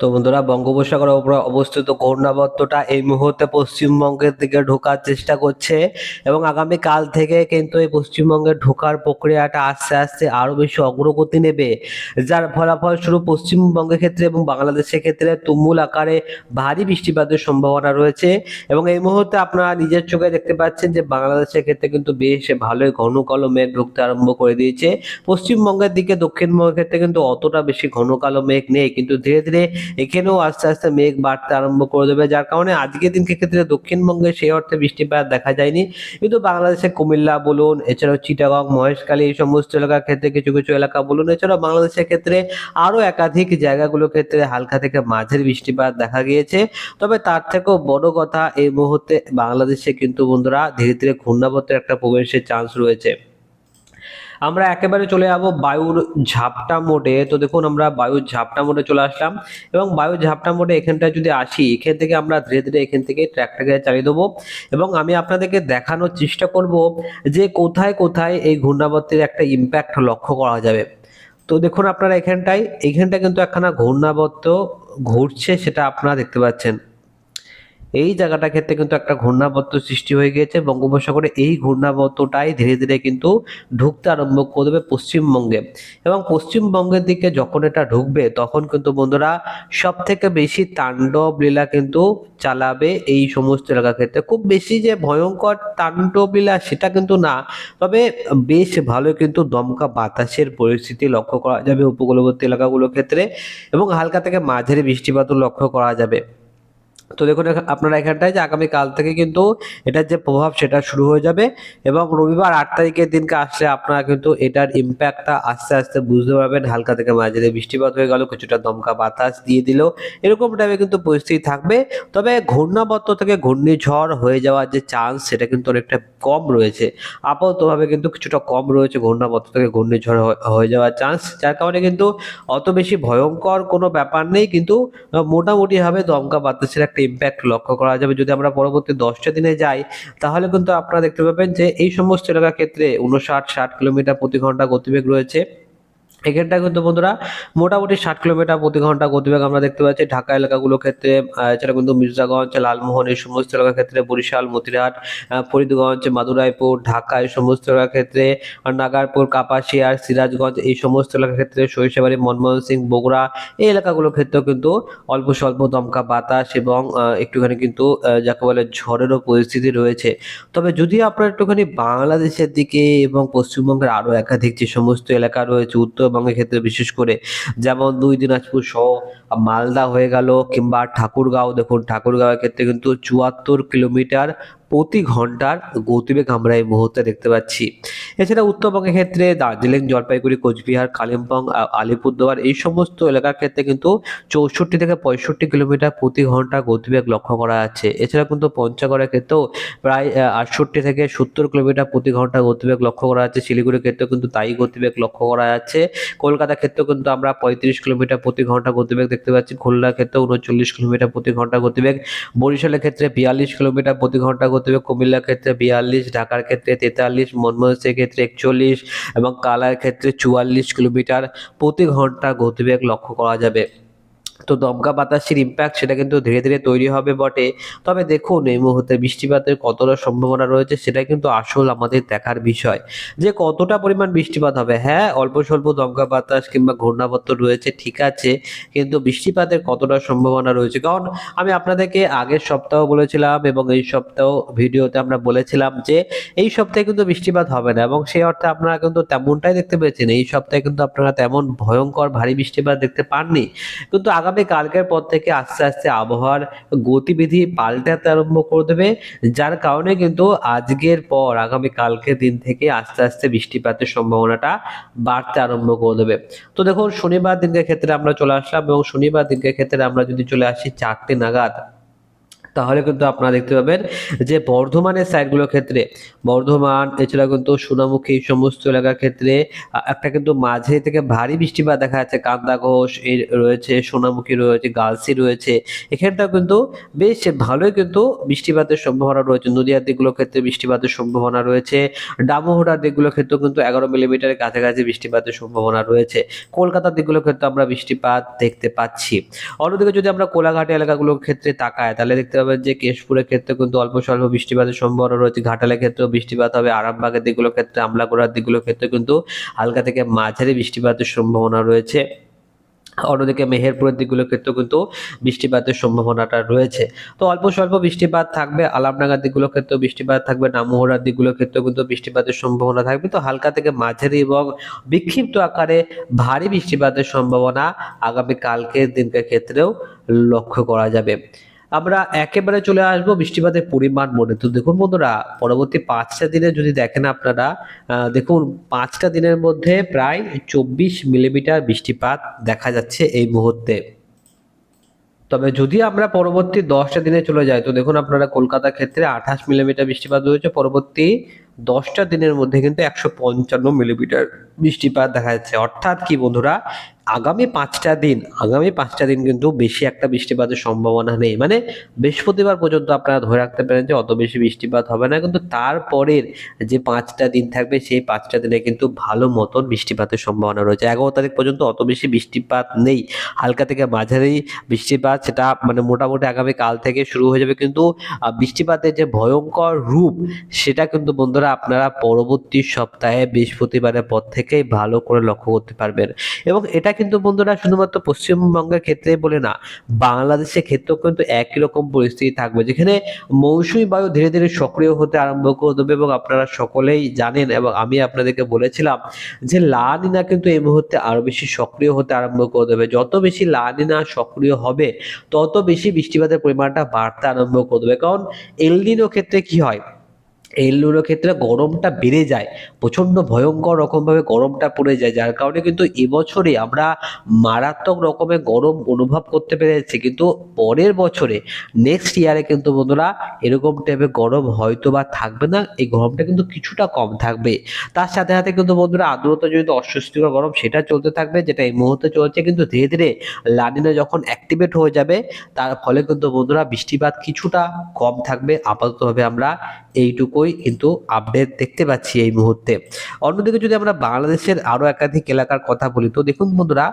তো বন্ধুরা, বঙ্গোপসাগরের উপরে অবস্থিত ঘূর্ণাবর্তটা এই মুহূর্তে পশ্চিমবঙ্গের দিকে ঢোকার চেষ্টা করছে এবং আগামী কাল থেকে কিন্তু এই পশ্চিমবঙ্গে ঢোকার প্রক্রিয়াটা আস্তে আস্তে আরও বেশি অগ্রগতি নেবে। যার ফলাফল শুরু পশ্চিমবঙ্গের ক্ষেত্রে এবং বাংলাদেশের ক্ষেত্রে তুমুল আকারে ভারী বৃষ্টিপাতের সম্ভাবনা রয়েছে এবং এই মুহূর্তে আপনারা নিজের চোখে দেখতে পাচ্ছেন যে বাংলাদেশের ক্ষেত্রে কিন্তু বেশ ভালোই ঘন কালো মেঘ ঢুকতে আরম্ভ করে দিয়েছে। পশ্চিমবঙ্গের দিকে দক্ষিণবঙ্গের ক্ষেত্রে কিন্তু অতটা বেশি ঘন কালো মেঘ নেই, কিন্তু ধীরে ধীরে এখানেও আস্তে আস্তে মেঘ বাড়তে আরম্ভ করে দেবে। যার কারণে আজকের দিনকে ক্ষেত্রে দক্ষিণবঙ্গে সেই অর্থে বৃষ্টিপাত দেখা যায়নি। কিন্তু বাংলাদেশে কুমিল্লা বলুন, এছাড়াও চিটাগং, মহেশখালী এই সমস্ত এলাকার ক্ষেত্রে কিছু কিছু এলাকা বলুন, এছাড়াও বাংলাদেশের ক্ষেত্রে আরও একাধিক জায়গাগুলোর ক্ষেত্রে হালকা থেকে মাঝের বৃষ্টিপাত দেখা গিয়েছে। তবে তার থেকেও বড় কথা এই মুহূর্তে বাংলাদেশে কিন্তু বন্ধুরা ধীরে ধীরে ঘূর্ণাবর্তের একটা প্রবেশের চান্স রয়েছে। আমরা একেবারে চলে যাব বায়ুর ঝাপটা মোডে। তো দেখুন, আমরা বায়ুর ঝাপটা মোডে চলে আসলাম এবং বায়ুর ঝাপটা মোডে এখানটায় যদি আসি, এখান থেকে আমরা ধীরে ধীরে এখান থেকে ট্র্যাকটাকে চালিয়ে দেবো এবং আমি আপনাদেরকে দেখানোর চেষ্টা করব যে কোথায় কোথায় এই ঘূর্ণাবর্তের একটা ইম্প্যাক্ট লক্ষ্য করা যাবে। তো দেখুন আপনারা এখানটায় এইখানটা কিন্তু একখানা ঘূর্ণাবর্ত ঘুরছে, সেটা আপনারা দেখতে পাচ্ছেন। এই জায়গাটা ক্ষেত্রে কিন্তু একটা ঘূর্ণাবর্ত সৃষ্টি হয়ে গিয়েছে। বঙ্গোপসাগরে এই ঘূর্ণাবর্তটাই ধীরে ধীরে কিন্তু ঢুকতে আরম্ভ করবে পশ্চিমবঙ্গে। এবং পশ্চিমবঙ্গের দিকে যখন এটা ঢুকবে, তখন কিন্তু বন্ধুরা সব থেকে বেশি তাণ্ডব লীলা কিন্তু চালাবে এই সমস্ত এলাকার ক্ষেত্রে। খুব বেশি যে ভয়ঙ্কর তাণ্ডব লীলা সেটা কিন্তু না, তবে বেশ ভালো কিন্তু দমকা বাতাসের পরিস্থিতি লক্ষ্য করা যাবে উপকূলবর্তী এলাকাগুলোর ক্ষেত্রে এবং হালকা থেকে মাঝারি বৃষ্টিপাতও লক্ষ্য করা যাবে। তো দেখুন আপনারা এখানটায় যে আগামী কাল থেকে কিন্তু এটার যে প্রভাব সেটা শুরু হয়ে যাবে এবং রবিবার আট তারিখের দিনকে আসলে আপনারা কিন্তু এটার ইম্প্যাক্টটা আস্তে আস্তে বুঝতে পারবেন। হালকা থেকে মাঝে বৃষ্টিপাত হয়ে গেল, কিছুটা দমকা বাতাস দিয়ে দিল। এরকম টাইপের কিন্তু পরিস্থিতি থাকবে। তবে ঘূর্ণাবর্ত থেকে ঘূর্ণিঝড় হয়ে যাওয়ার যে চান্স সেটা কিন্তু অনেকটা কম রয়েছে। আপাততভাবে কিন্তু কিছুটা কম রয়েছে ঘূর্ণাবর্ত থেকে ঘূর্ণিঝড় হয়ে- যাওয়ার চান্স যার কারণে কিন্তু অত বেশি ভয়ঙ্কর কোনো ব্যাপার নেই। কিন্তু মোটামুটিভাবে দমকা বাতাসের একটা ইম্প্যাক্ট লক্ষ্য করা যাবে। যদি আমরা পরবর্তী দশটা দিনে যাই, তাহলে কিন্তু আপনারা দেখতে পাবেন যে এই সমস্ত এলাকার ক্ষেত্রে উনষাট ষাট কিলোমিটার প্রতি ঘণ্টা গতিবেগ রয়েছে। এখানটা কিন্তু বন্ধুরা মোটামুটি ষাট কিলোমিটার প্রতি ঘণ্টা গতিবেগ আমরা দেখতে পাচ্ছি। ঢাকা এলাকাগুলোর ক্ষেত্রে এছাড়া কিন্তু মির্জাগঞ্জ, লালমোহন এই সমস্ত এলাকার ক্ষেত্রে বরিশাল, মতিরহাট ফরিদগঞ্জ, মাদুরাইপুর, ঢাকা এই সমস্ত এলাকার ক্ষেত্রে নাগারপুর কাপাসিয়ার সিরাজগঞ্জ এই সমস্ত এলাকার ক্ষেত্রে সরিষাবাড়ি, মনমোহন সিং, বগুড়া এই এলাকাগুলোর ক্ষেত্রেও কিন্তু অল্প স্বল্প দমকা বাতাস এবং একটুখানি কিন্তু যাকে বলে ঝড়েরও পরিস্থিতি রয়েছে। তবে যদি আপনারা একটুখানি বাংলাদেশের দিকে এবং পশ্চিমবঙ্গের আরও একাধিক যে সমস্ত এলাকা রয়েছে উত্তরবঙ্গের ক্ষেত্রে বিশেষ করে যেমন দুই দিনাজপুর সহ মালদা হয়ে গেল কিংবা ঠাকুরগাঁও। দেখুন ঠাকুরগাঁওয়ের ক্ষেত্রে কিন্তু চুয়াত্তর কিলোমিটার প্রতি ঘণ্টার গতিবেগ আমরা এই মুহূর্তে দেখতে পাচ্ছি। এছাড়া উত্তরবঙ্গের ক্ষেত্রে দার্জিলিং, জলপাইগুড়ি, কোচবিহার, কালিম্পং আলিপুরদুয়ার এই সমস্ত এলাকার ক্ষেত্রে কিন্তু চৌষট্টি থেকে পঁয়ষট্টি কিলোমিটার প্রতি ঘণ্টা গতিবেগ লক্ষ্য করা যাচ্ছে। এছাড়া কিন্তু পঞ্চগড়ের ক্ষেত্রেও প্রায় আটষট্টি থেকে সত্তর কিলোমিটার প্রতি ঘণ্টা গতিবেগ লক্ষ্য করা যাচ্ছে। শিলিগুড়ির ক্ষেত্রেও কিন্তু তাই গতিবেগ লক্ষ্য করা যাচ্ছে। কলকাতার ক্ষেত্রেও কিন্তু আমরা পঁয়ত্রিশ কিলোমিটার প্রতি ঘণ্টা গতিবেগ দেখতে পাচ্ছি খুলনার ক্ষেত্রে উনচল্লিশ কিলোমিটার প্রতি ঘণ্টা গতিবেগ। বরিশালের ক্ষেত্রে বিয়াল্লিশ কিলোমিটার প্রতি ঘণ্টা গতিবেগ। কুমিল্লার ক্ষেত্রে বিয়াল্লিশ, ঢাকার ক্ষেত্রে তেতাল্লিশ মনমোহনসিংহের ক্ষেত্রে একচল্লিশ এবং কালার ক্ষেত্রে চুয়াল্লিশ কিলোমিটার প্রতি ঘণ্টা গতিবেগ লক্ষ্য করা যাবে। তো দমকা বাতাসের ইম্প্যাক্ট সেটা কিন্তু ধীরে ধীরে তৈরি হবে বটে। তবে দেখুন, এই মুহূর্তে বৃষ্টিপাতের কতটা সম্ভাবনা রয়েছে সেটা কিন্তু আসল আমাদের দেখার বিষয়। যে কতটা পরিমাণ বৃষ্টিপাত হবে হ্যাঁ অল্প স্বল্প দমকা বাতাস কিংবা ঘূর্ণাবর্ত রয়েছে, ঠিক আছে, কিন্তু বৃষ্টিপাতের কতটা সম্ভাবনা রয়েছে? কারণ আমি আপনাদেরকে আগের সপ্তাহ বলেছিলাম এবং এই সপ্তাহ ভিডিওতে আমরা বলেছিলাম যে এই সপ্তাহে কিন্তু বৃষ্টিপাত হবে না এবং সেই অর্থে আপনারা কিন্তু তেমনটাই দেখতে পেয়েছেন। এই সপ্তাহে কিন্তু আপনারা তেমন ভয়ঙ্কর ভারী বৃষ্টিপাত দেখতে পাননি। কিন্তু আগামী কালকের পর থেকে আস্তে আস্তে আবহাওয়ার গতিবিধি পাল্টাতে আরম্ভ করে দেবে, যার কারণে কিন্তু আজকের পর, আগামী কালকের দিন থেকে আস্তে আস্তে বৃষ্টিপাতের সম্ভাবনাটা বাড়তে আরম্ভ করে দেবে। তো দেখুন, শনিবার দিনকে ক্ষেত্রে আমরা চলে আসলাম এবং শনিবার দিনকে ক্ষেত্রে আমরা যদি চলে আসি চারটে নাগাদ তাহলে কিন্তু আপনারা দেখতে পাবেন যে বর্ধমানের সাইডগুলোর ক্ষেত্রে, বর্ধমান, এছাড়া কিন্তু সোনামুখী এই সমস্ত এলাকার ক্ষেত্রে একটা কিন্তু মাঝে থেকে ভারী বৃষ্টিপাত দেখা যাচ্ছে। কান্দা ঘোষ রয়েছে, সোনামুখী রয়েছে, গালসি রয়েছে। এখানটাও কিন্তু বেশ ভালোই কিন্তু বৃষ্টিপাতের সম্ভাবনা রয়েছে। নদীয়ার দিকগুলোর ক্ষেত্রে বৃষ্টিপাতের সম্ভাবনা রয়েছে। ডামোহরার দিকগুলোর ক্ষেত্রেও কিন্তু এগারো মিলিমিটারের কাছাকাছি বৃষ্টিপাতের সম্ভাবনা রয়েছে। কলকাতার দিকগুলোর ক্ষেত্রে আমরা বৃষ্টিপাত দেখতে পাচ্ছি। অন্যদিকে যদি আমরা কোলাঘাট এলাকাগুলোর ক্ষেত্রে তাকাই, তাহলে দেখতে পাবেন যে কেশপুরের ক্ষেত্রে কিন্তু অল্প স্বল্প বৃষ্টিপাতের সম্ভাবনা রয়েছে, ঘাটালের ক্ষেত্রেও বৃষ্টিপাত হবে, আরামবাগের দিকগুলোর ক্ষেত্রে আমলাগোড়ার দিকগুলোর ক্ষেত্রে কিন্তু হালকা থেকে মাঝারি বৃষ্টিপাতের সম্ভাবনা রয়েছে। অন্যদিকে মেহেরপুরের দিকগুলোর ক্ষেত্রেও কিন্তু বৃষ্টিপাতের সম্ভাবনাটা রয়েছে। তো অল্প স্বল্প বৃষ্টিপাত থাকবে, আলামনাগার দিকগুলোর ক্ষেত্রেও বৃষ্টিপাত থাকবে, নামোহরার দিকগুলোর ক্ষেত্রেও কিন্তু বৃষ্টিপাতের সম্ভাবনা থাকবে। তো হালকা থেকে মাঝারি এবং বিক্ষিপ্ত আকারে ভারী বৃষ্টিপাতের সম্ভাবনা আগামী কালকের দিনকের ক্ষেত্রেও লক্ষ্য করা যাবে। আমরা একেবারে চলে আসব বৃষ্টিপাতের পরিমাণ মনে তো দেখুন বন্ধুরা, পরবর্তী পাঁচটা দিনে যদি দেখেন আপনারা দেখুন পাঁচটা দিনের মধ্যে প্রায় চব্বিশ মিলিমিটার বৃষ্টিপাত দেখা যাচ্ছে এই মুহূর্তে। তবে যদি আমরা পরবর্তী দশটা দিনে চলে যাই, তো দেখুন আপনারা কলকাতার ক্ষেত্রে আঠাশ মিলিমিটার বৃষ্টিপাত রয়েছে, পরবর্তী দশটা দিনের মধ্যে কিন্তু একশো পঞ্চান্ন মিলিমিটার বৃষ্টিপাত দেখা যাচ্ছে। অর্থাৎ কি বন্ধুরা আগামী পাঁচটা দিন, আগামী পাঁচটা দিন কিন্তু বেশি একটা বৃষ্টিপাতের সম্ভাবনা নেই। মানে বৃহস্পতিবার পর্যন্ত আপনারা ধরে রাখতে পারেন যে অত বেশি বৃষ্টিপাত হবে না, কিন্তু তারপরের যে পাঁচটা দিন থাকবে, সেই পাঁচটা দিনে কিন্তু ভালো মতন বৃষ্টিপাতের সম্ভাবনা রয়েছে। এগারো তারিখ পর্যন্ত অত বেশি বৃষ্টিপাত নেই। হালকা থেকে মাঝারি বৃষ্টিপাত, সেটা মানে মোটামুটি আগামী কাল থেকে শুরু হয়ে যাবে, কিন্তু বৃষ্টিপাতের যে ভয়ঙ্কর রূপ, সেটা কিন্তু বন্ধুরা আপনারা পরবর্তী সপ্তাহে বৃহস্পতিবারের পর থেকেই ভালো করে লক্ষ্য করতে পারবেন। এবং এটা কিন্তু বন্ধুরা শুধুমাত্র পশ্চিমবঙ্গের ক্ষেত্রে বলে না, বাংলাদেশের ক্ষেত্রেও কিন্তু একই রকম পরিস্থিতি থাকবে, যেখানে মৌসুমি বায়ু ধীরে ধীরে সক্রিয় হতে আরম্ভ করে দেবে এবং আপনারা সকলেই জানেন এবং আমি আপনাদেরকে বলেছিলাম যে লা নিনা কিন্তু এই মুহূর্তে আরও বেশি সক্রিয় হতে আরম্ভ করে দেবে। যত বেশি লা নিনা সক্রিয় হবে, তত বেশি বৃষ্টিপাতের পরিমাণটা বাড়তে আরম্ভ করে দেবে। কারণ এলনিনো ক্ষেত্রে কি হয় এলনিনোর ক্ষেত্রে গরমটা বেড়ে যায় প্রচণ্ড ভয়ঙ্কর রকমভাবে গরমটা পড়ে যায়, যার কারণে কিন্তু এবছরে আমরা মারাত্মক রকমের গরম অনুভব করতে পেরেছি। কিন্তু পরের বছরে নেক্সট ইয়ারে কিন্তু বন্ধুরা, এরকম টাইপের গরম হয়তো বা থাকবে না, এই গরমটা কিন্তু কিছুটা কম থাকবে। তার সাথে সাথে কিন্তু বন্ধুরা, আর্দ্রতা যেহেতু অস্বস্তিকর গরম সেটা চলতে থাকবে, যেটা এই মুহূর্তে চলছে, কিন্তু ধীরে ধীরে লানিনা যখন অ্যাক্টিভেট হয়ে যাবে, তার ফলে কিন্তু বন্ধুরা বৃষ্টিপাত কিছুটা কম থাকবে। আপাততভাবে আমরা এইটুকুই কিন্তু আপডেট দেখতে পাচ্ছি এই মুহূর্তে। অন্যদিকে যদি আমরা বাংলাদেশের আরও একাধিক এলাকার কথা বলি, তো দেখুন বন্ধুরা,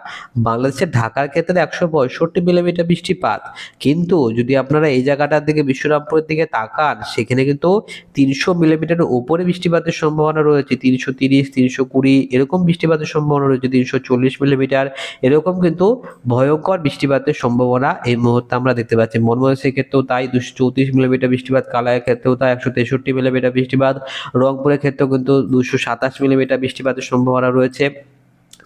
বাংলাদেশের ঢাকার ক্ষেত্রে একশো পঁয়ষট্টি মিলিমিটার বৃষ্টিপাত। কিন্তু যদি আপনারা এই জায়গাটার দিকে বিশ্বরামপুরের দিকে তাকান, সেখানে কিন্তু তিনশো মিলিমিটারের উপরে বৃষ্টিপাতের সম্ভাবনা রয়েছে। তিনশো তিরিশ, তিনশো কুড়ি, এরকম বৃষ্টিপাতের সম্ভাবনা রয়েছে। তিনশো চল্লিশ মিলিমিটার, এরকম কিন্তু ভয়ঙ্কর বৃষ্টিপাতের সম্ভাবনা এই মুহূর্তে আমরা দেখতে পাচ্ছি। মনমোহনের ক্ষেত্রেও তাই, দুশো চৌত্রিশ মিলিমিটার বৃষ্টিপাত কালায়ের ক্ষেত্রেও তাই, একশো তেষট্টি মিলিমিটার বৃষ্টিপাত। রংপুরের ক্ষেত্রেও কিন্তু দুশো সাতাশ মিলিমিটার বৃষ্টিপাতের সম্ভাবনা রয়েছে।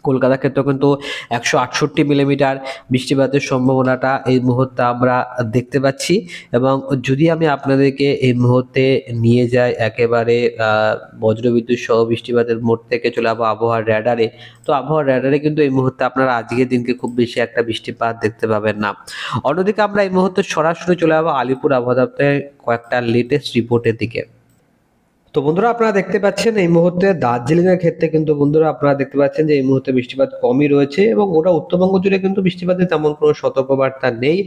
কলকাতার ক্ষেত্রেও কিন্তু একশো আটষট্টি মিলিমিটার বৃষ্টিপাতের সম্ভাবনাটা এই মুহূর্তে আমরা দেখতে পাচ্ছি। এবং যদি আমি আপনাদেরকে এই মুহূর্তে নিয়ে যাই একেবারে বজ্রবিদ্যুৎ সহ বৃষ্টিপাতের মোড় থেকে চলে যাব আবহাওয়ার র্যাডারে তো আবহাওয়ার র্যাডারে কিন্তু এই মুহূর্তে আপনারা আজকের দিনকে খুব বেশি একটা বৃষ্টিপাত দেখতে পাবেন না। অন্যদিকে আমরা এই মুহূর্তে সরাসরি চলে যাব আলিপুর আবহাওয়া দপ্তরের কয়েকটা লেটেস্ট রিপোর্টের দিকে। তো বন্ধুরা আপনারা দেখতে পাচ্ছেন এই মুহূর্তে দার্জিলিং এর ক্ষেত্রে কিন্তু বন্ধুরা আপনারা দেখতে পাচ্ছেন যে এই মুহূর্তে বৃষ্টিপাত কমই রয়েছে এবং ওটা উত্তরবঙ্গ জুড়ে কিন্তু বৃষ্টিপাতের তেমন কোনো সতর্কবার্তা নেই।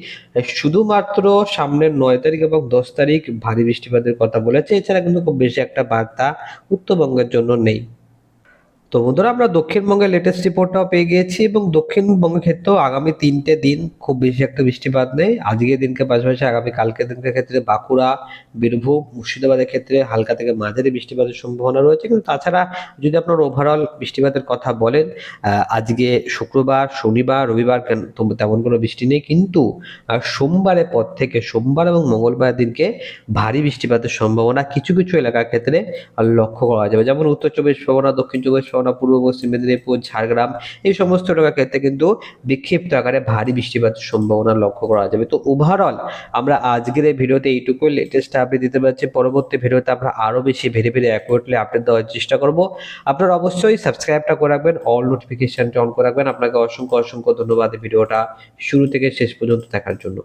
শুধুমাত্র সামনের নয় তারিখ এবং দশ তারিখ ভারী বৃষ্টিপাতের কথা বলেছে। এছাড়া কিন্তু খুব বেশি একটা বার্তা উত্তরবঙ্গের জন্য নেই। তো বন্ধুরা, আমরা দক্ষিণবঙ্গের লেটেস্ট রিপোর্টটাও পেয়ে গিয়েছি এবং দক্ষিণবঙ্গের ক্ষেত্রেও আগামী তিনটে দিন খুব বেশি একটা বৃষ্টিপাত নেই। আজকের দিনকে পাশাপাশি আগামী কালকের দিনকে ক্ষেত্রে বাঁকুড়া, বীরভূম, মুর্শিদাবাদের ক্ষেত্রে হালকা থেকে মাঝারি বৃষ্টিপাতের সম্ভাবনা রয়েছে। কিন্তু তাছাড়া যদি আপনার ওভারঅল বৃষ্টিপাতের কথা বলেন আজকে শুক্রবার, শনিবার, রবিবার তেমন কোনো বৃষ্টি নেই। কিন্তু সোমবারের পর থেকে, সোমবার এবং মঙ্গলবার দিনকে ভারী বৃষ্টিপাতের সম্ভাবনা কিছু কিছু এলাকার ক্ষেত্রে লক্ষ্য করা যাবে। যেমন উত্তর চব্বিশ পরগনা, দক্ষিণ চব্বিশ পরগনা পূর্ব পশ্চিম মেদিনীপুর, ঝাড়গ্রাম, এই সমস্ত এলাকার ক্ষেত্রে কিন্তু বিক্ষিপ্ত আকারে ভারী বৃষ্টিপাতের সম্ভাবনা লক্ষ্য করা যাবে। তো ওভারঅল আমরা আজকের এই ভিডিওতে এইটুকুই লেটেস্ট আপডেট দিতে পারছি। পরবর্তী ভিডিওতে আমরা আরও বেশি ভেরি ভেরি অ্যাকুরেটলি আপডেট দেওয়ার চেষ্টা করব। আপনারা অবশ্যই সাবস্ক্রাইবটা করে রাখবেন অল নোটিফিকেশনটা অন করে রাখবেন। আপনাকে অসংখ্য অসংখ্য ধন্যবাদ ভিডিওটা শুরু থেকে শেষ পর্যন্ত দেখার জন্য।